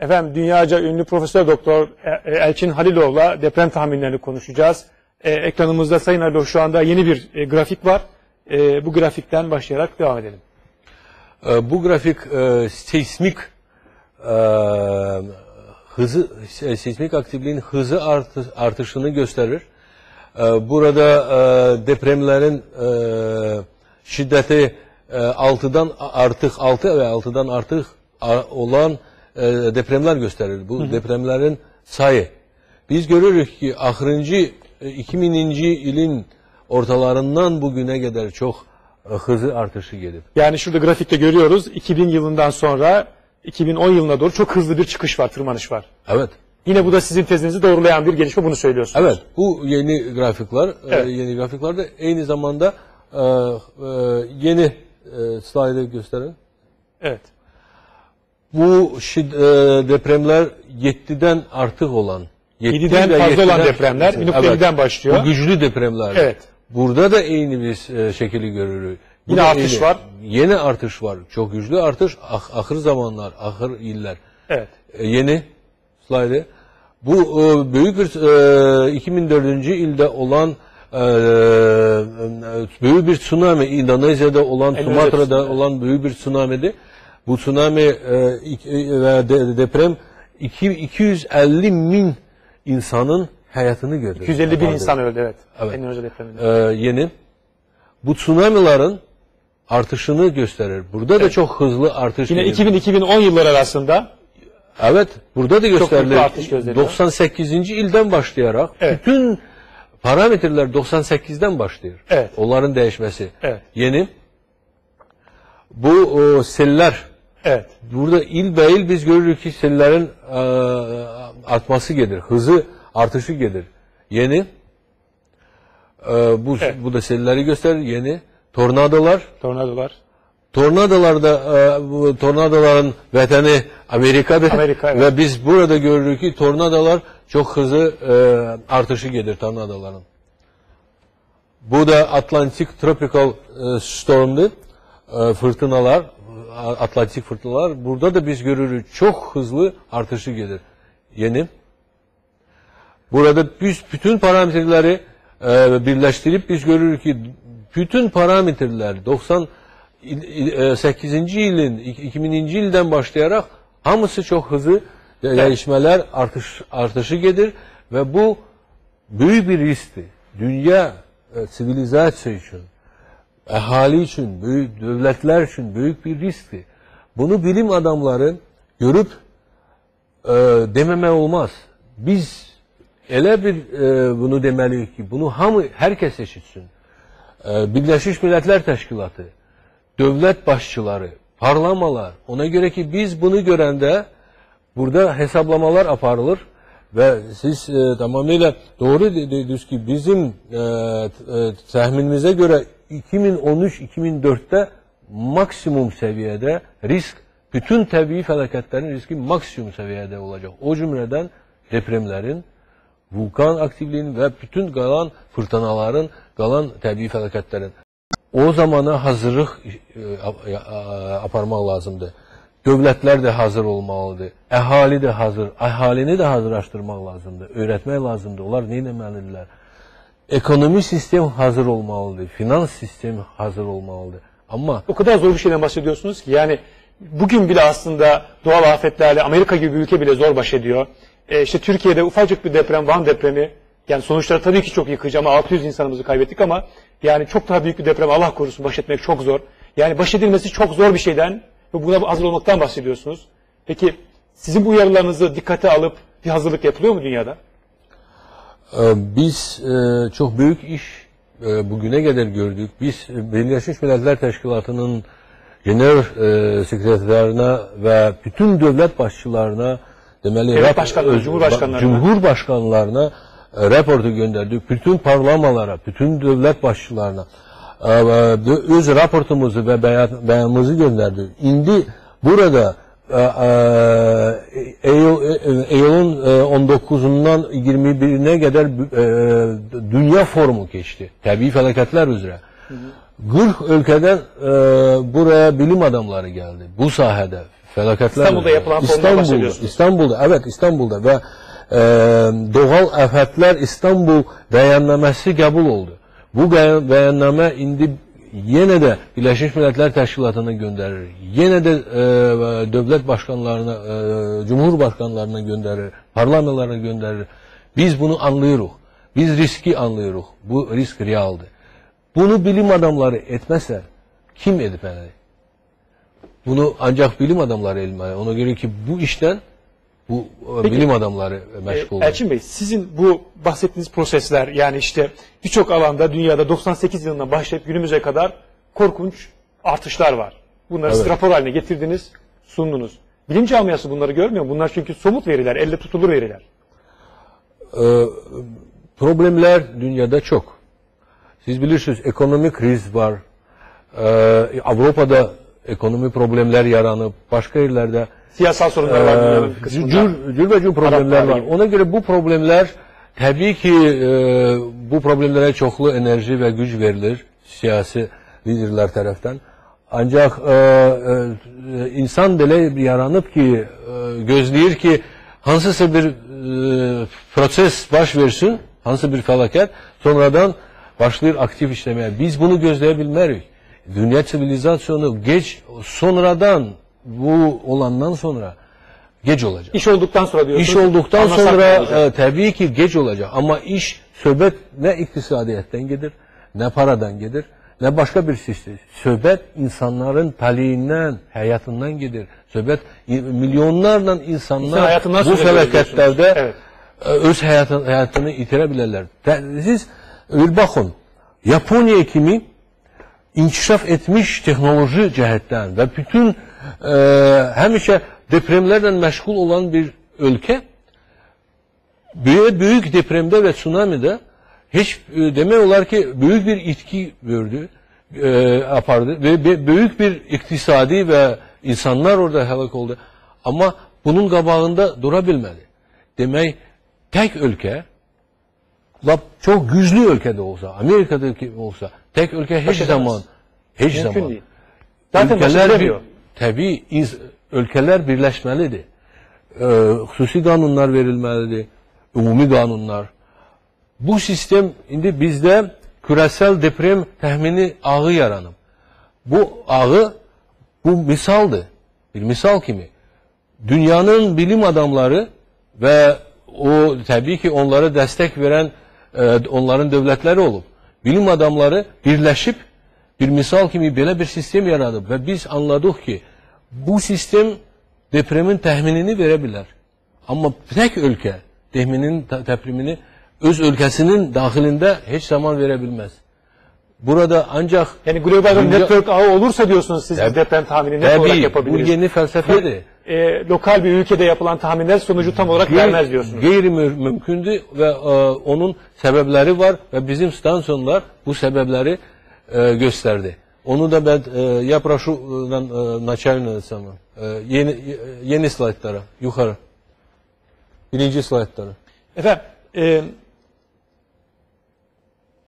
Efendim dünyaca ünlü Profesör Doktor E- E- Elçin Haliloğlu'la deprem tahminlerini konuşacağız. E, ekranımızda Sayın Halilov şu anda yeni bir e, grafik var. E, bu grafikten başlayarak devam edelim. Ee, Bu grafik e, seismik e, hızı se- seismik aktifliğin hızı artı, artışını gösterir. E, Burada e, depremlerin e, şiddeti e, 6'dan artık 6 ve 6'dan artık olan e, depremler gösterir. Bu depremlerin sayı. Biz görürük ki ahırıncı e, 2000. ilin ortalarından bugüne kadar çok e, hızı artışı gelip. Yani şurada grafikte görüyoruz 2000 yılından sonra 2010 yılına doğru çok hızlı bir çıkış var, tırmanış var. Evet. Yine bu da sizin tezinizi doğrulayan bir gelişme bunu söylüyorsunuz. Evet, bu yeni grafikler, e, Evet. yeni grafikler de aynı zamanda e, e, yeni e, slaydı gösterin. Evet. Bu şid, e, depremler 7'den artık olan, 7 7'den ve fazla olan 7'den depremler, 1.7'den başlıyor. Bu güçlü depremler. Evet. Burada da aynı bir e, şekli görürüz. Yine artış aynı. var. Yeni artış var. Çok güçlü artış. Ah, ahır zamanlar, ahır iller. Evet. E, yeni slaydı. Bu e, büyük bir e, 2004. yılda olan e, e, büyük bir tsunami İndonezya'da olan Sumatra'da olan büyük bir tsunami'di. Bu tsunami e, e, ve de- deprem iki- 250 bin insanın hayatını gördü. 250 bin insan öldü evet. Evet. Endonezya depreminde. E, yeni. Bu tsunami'ların artışını gösterir. Burada da çok hızlı artış Yine gelir. 2000-2010 yılları arasında Evet, burada da gösterilir. artış gözleniyor. 98. ilden başlayarak Evet. bütün parametreler 98'den başlıyor. Evet. Onların değişmesi. Evet. Yeni. Bu o, seller. Evet. Burada il be il biz görürük ki sellerin e, artması gelir. Hızı artışı gelir. Yeni. E, bu, Evet. bu da selleri gösterir. Yeni. Tornadolar. Tornadolar. Tornadolarda e, bu tornadoların vatanı Amerika'dır. Amerika, evet. Ve biz burada görürük ki tornadolar çok hızlı e, artışı gelir tornadoların. Bu da Atlantic Tropical e, Storm'du. E, fırtınalar, Atlantik fırtınalar. Burada da biz görürük çok hızlı artışı gelir. Yeni. Burada biz bütün parametreleri e, birleştirip biz görürük ki bütün parametreler 98. yılın 2000. yıldan başlayarak hamısı çok hızlı değişmeler artış artışı gelir ve bu büyük bir riskti. Dünya e, sivilizasyon için, ahali için, büyük devletler için büyük bir riskti. Bunu bilim adamları görüp e, dememe olmaz. Biz ele bir e, bunu demeliyiz ki bunu hamı herkes eşitsin. E, Birleşmiş Milletler Teşkilatı, devlet başçıları, parlamalar ona göre ki biz bunu görende burada hesaplamalar aparılır ve siz e, tamamıyla doğru dediniz ki bizim e, e, tahminimize göre 2013-2004'te maksimum seviyede risk bütün tabii felaketlerin riski maksimum seviyede olacak. O cümleden depremlerin, vulkan aktifliğinin ve bütün kalan fırtınaların, kalan tabii felaketlerin. O zamana hazırlık ap- e, aparmaq lazımdır. Dövlətlər də hazır olmalıdır. Əhali də hazır, əhalini də hazırlaşdırmaq lazımdır. Öyrətmək lazımdır. Onlar nə etməlidirlər? Ekonomi sistem hazır olmalıdır. Finans sistemi hazır olmalıdır. Ama O kadar zor bir şeyden bahsediyorsunuz ki yani bugün bile aslında doğal afetlerle Amerika gibi bir ülke bile zor baş ediyor. E, işte Türkiye'de ufacık bir deprem, Van depremi yani sonuçları tabii ki çok yıkıcı ama 600 insanımızı kaybettik ama yani çok daha büyük bir deprem Allah korusun baş etmek çok zor. Yani baş edilmesi çok zor bir şeyden ve buna hazır olmaktan bahsediyorsunuz. Peki sizin bu uyarılarınızı dikkate alıp bir hazırlık yapılıyor mu dünyada? E, biz e, çok büyük iş e, bugüne kadar gördük. Biz e, Birleşmiş Milletler Teşkilatı'nın genel e, sekreterlerine ve bütün devlet başçılarına demeli Devlet başkanları, cumhurbaşkanlarına. cumhurbaşkanlarına raportu gönderdik. Bütün parlamalara, bütün devlet başçılarına öz raportumuzu ve beyan, beyanımızı gönderdik. Indi burada Eyl, Eylülün 19-undan 21-nə qədər e, dünya forumu keçdi təbii fəlakətlər üzrə. 40 ölkədən e, buraya bilim adamları gəldi bu sahədə fəlakətlər. İstanbulda yapılan forumda bahsediyorsunuz. İstanbulda, evet İstanbulda və e, doğal afətlər İstanbul bəyannəməsi qəbul oldu. Bu bəyannəmə indi yenə də Birləşmiş Millətlər Təşkilatına göndərir. Yenə də e, dövlət başkanlarına, e, cumhurbaşkanlarına göndərir, parlamentlərə göndərir. Biz bunu anlayırıq. Biz riski anlayırıq. Bu risk realdır. Bunu bilim adamları etməsə kim etməli? Bunu ancak bilim adamları elmeli. Ona göre ki bu işten bu e, Peki, bilim adamları meşgul. Ee, Elçin Bey sizin bu bahsettiğiniz prosesler yani işte birçok alanda dünyada 98 yılından başlayıp günümüze kadar korkunç artışlar var. Bunları Evet. rapor haline getirdiniz, sundunuz. Bilim camiası bunları görmüyor mu? Bunlar çünkü somut veriler, elle tutulur veriler. Ee, problemler dünyada çok. Siz bilirsiniz ekonomik kriz var. Ee, Avrupa'da ekonomi problemler yaranıp başka yerlerde Siyasal sorunlar var Ee, kısmında. cür, cür ve cür problemler Araplar var. gibi. Ona göre bu problemler tabii ki e, bu problemlere çoklu enerji ve güç verilir siyasi liderler taraftan. Ancak e, e, insan dile yaranıp ki e, gözleyir ki hansısa bir e, proses baş versin, hansı bir felaket sonradan başlayır aktif işlemeye. Biz bunu gözleyebilmerik. Dünya sivilizasyonu geç sonradan bu olandan sonra geç olacak. İş olduktan sonra diyorsunuz. İş olduktan sonra e, tabii ki geç olacak ama iş söhbət ne iktisadiyyattan gelir, ne paradan gelir, ne başka bir sistem. Söhbət insanların taliyinden, hayatından gelir. Söhbət milyonlarla İnsan insanlar hayatından bu fəlakətlərdə. Evet. e, öz hayatın, hayatını itirə bilərlər. Siz bir baxın, Yaponiya kimi inkişaf etmiş texnoloji cəhətdən və bütün e, həmişə depremlərlə məşğul olan bir ölkə büyük, büyük depremde ve tsunami'de hiç e, demek olar ki büyük bir itki gördü, e, yapardı ve, büyük bir iktisadi ve insanlar orada helak oldu. Ama bunun qabağında durabilmedi. Demek tek ülke çok güçlü ülkede olsa, Amerika'daki olsa tek ülke hiç Baş edemez. zaman hiç Mümkün zaman değil. Zaten baş ülkeler bir, edemiyor. tabii ins- ülkeler birləşməlidir. Ee, xüsusi qanunlar verilməlidir, ümumi qanunlar. Bu sistem indi bizdə küresel deprem təxmini ağı yaranıb. Bu ağı bu misaldır. Bir misal kimi. Dünyanın bilim adamları və o təbii ki onlara dəstək verən e, onların dövlətləri olub. Bilim adamları birləşib bir misal kimi belə bir sistem yaradıb və biz anladıq ki bu sistem depremin təxminini verə bilər. Amma tək ölkə depreminin təxminini öz ölkəsinin daxilində heç zaman verə bilməz. Burada ancaq Yani global Dünya- network ağı olursa diyorsunuz siz Tabii. deprem tahmini net olarak Tabii bu yeni felsefedir. E, lokal bir ülkede yapılan tahminler sonucu tam olarak vermez diyorsunuz. Qeyri mü- mümkündür və e, onun səbəbləri var və bizim stansiyonlar bu səbəbləri e, göstərdi. Onu da ben e, ya прошу e, e, начальную самое, e, yeni yeni slaytlara yukarı. Birinci slaytlara. Efendim e,